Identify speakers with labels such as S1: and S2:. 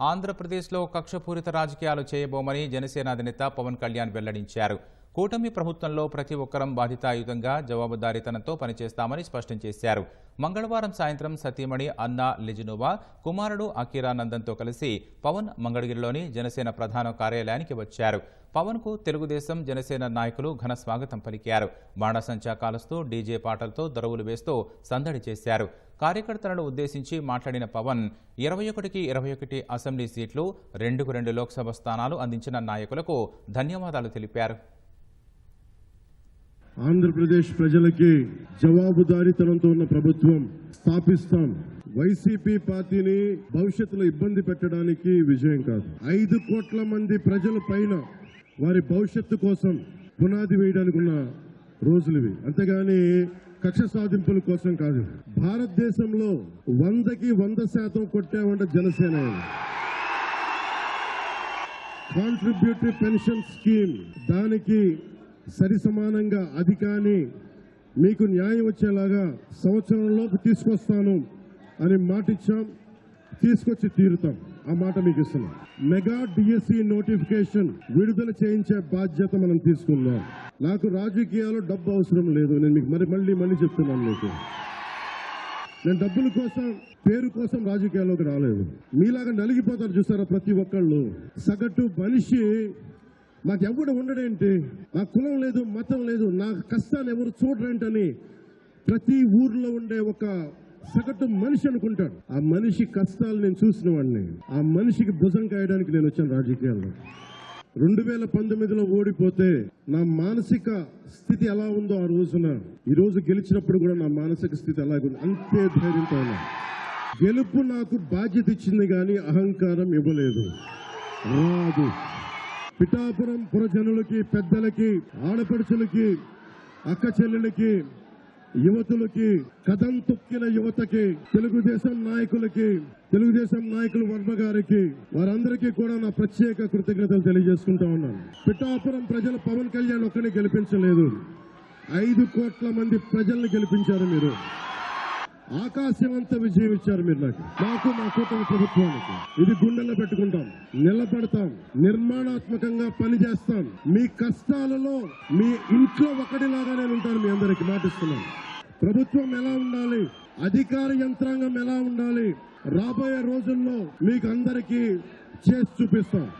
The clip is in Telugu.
S1: ఆంధ్రప్రదేశ్లో కక్షపూరిత రాజకీయాలు చేయబోమని జనసేన అధినేత పవన్ కళ్యాణ్ వెల్లడించారు. కూటమి ప్రభుత్వంలో ప్రతి ఒక్కరం బాధితాయుతంగా జవాబుదారీతనంతో పనిచేస్తామని స్పష్టం చేశారు. మంగళవారం సాయంత్రం సతీమణి అన్నా లిజినోవా కుమారుడు అకీరానందంతో కలిసి పవన్ మంగళగిరిలోని జనసేన ప్రధాన కార్యాలయానికి వచ్చారు. పవన్కు తెలుగుదేశం జనసేన నాయకులు ఘన స్వాగతం పలికారు. బాణసంచా కాలుస్తూ డీజే పాటలతో దరువులు వేస్తూ సందడి చేశారు. కార్యకర్తలను ఉద్దేశించి మాట్లాడిన పవన్ ఇరవై ఒకటికి ఇరవై ఒకటి అసెంబ్లీ సీట్లు రెండుకు రెండు లోక్సభ స్థానాలు అందించిన నాయకులకు ధన్యవాదాలు తెలిపారు.
S2: ఆంధ్రప్రదేశ్ ప్రజలకి జవాబుదారీతనంతో ఉన్న ప్రభుత్వం స్థాపిస్తాం. వైసీపీ పార్టీని భవిష్యత్తులో ఇబ్బంది పెట్టడానికి విజయం కాదు. ఐదు కోట్ల మంది ప్రజల పైన వారి భవిష్యత్తు కోసం పునాది వేయడానికి ఉన్న రోజులు ఇవి. అంతేగాని కక్ష సాధింపుల కోసం కాదు. భారతదేశంలో వందకి వంద శాతం కొట్టామంటే జనసేన కాంట్రిబ్యూటరీ పెన్షన్ స్కీమ్ దానికి సరి సమానంగా అది కానీ మీకు న్యాయం వచ్చేలాగా సంవత్సరంలోపు తీసుకొస్తాను అని మాట ఇచ్చాం తీసుకొచ్చి తీరుతాం. ఆ మాట మీకు ఇస్తున్నాం. మెగా డిఎస్సి నోటిఫికేషన్ విడుదల చేయించే బాధ్యత మనం తీసుకుందాం నాకు రాజకీయాల్లో డబ్బు అవసరం లేదు. నేను మీకు మరి మళ్ళీ మళ్ళీ చెప్తున్నాను మీకు. నేను డబ్బుల కోసం పేరు కోసం రాజకీయాల్లోకి రాలేదు. మీలాగా నలిగిపోతారు చూసారా ప్రతి ఒక్కళ్ళు. సగటు మనిషి మాకెవడు ఉండడేంటి? నా కులం లేదు మతం లేదు నా కష్టాన్ని ఎవరు చూడరేంటని ప్రతి ఊర్లో ఉండే ఒక సగటు మనిషి అనుకుంటాడు. ఆ మనిషి కష్టాలు నేను చూసిన వాడిని. ఆ మనిషికి భుజం కాయడానికి నేను వచ్చాను రాజకీయాల్లో. రెండు వేల పంతొమ్మిదిలో ఓడిపోతే నా మానసిక స్థితి ఎలా ఉందో ఆ రోజున ఈ రోజు గెలిచినప్పుడు కూడా నా మానసిక స్థితి అలాగే ఉంది. అంతే ధైర్యంతో గెలుపు నాకు బాధ్యత ఇచ్చింది కానీ అహంకారం ఇవ్వలేదు. రాదు. పిఠాపురం పురజనులకి పెద్దలకి ఆడపడుచులకి అక్క చెల్లెలకి యువతులకి కథం తొక్కిన యువతకి తెలుగుదేశం నాయకులకి తెలుగుదేశం నాయకులు వర్మ గారికి వారందరికీ కూడా నా ప్రత్యేక కృతజ్ఞతలు తెలియజేసుకుంటా ఉన్నాను. పిఠాపురం ప్రజలు పవన్ కళ్యాణ్ ఒక్కరిని గెలిపించలేదు. ఐదు కోట్ల మంది ప్రజల్ని గెలిపించారు మీరు. ఆకాశవంత విజయం ఇచ్చారు మీరు నాకు. నాకు మా కూటమి ప్రభుత్వానికి. ఇది గుండెల్లో పెట్టుకుంటాం. నిలబడతాం. నిర్మాణాత్మకంగా పనిచేస్తాం. మీ కష్టాలలో మీ ఇంట్లో ఒకటిలాగా నేను ఉంటాను మీ అందరికి. మాటిస్తున్నాను. ప్రభుత్వం ఎలా ఉండాలి? అధికార యంత్రాంగం ఎలా ఉండాలి? రాబోయే రోజుల్లో మీకు అందరికీ చేసి చూపిస్తాం.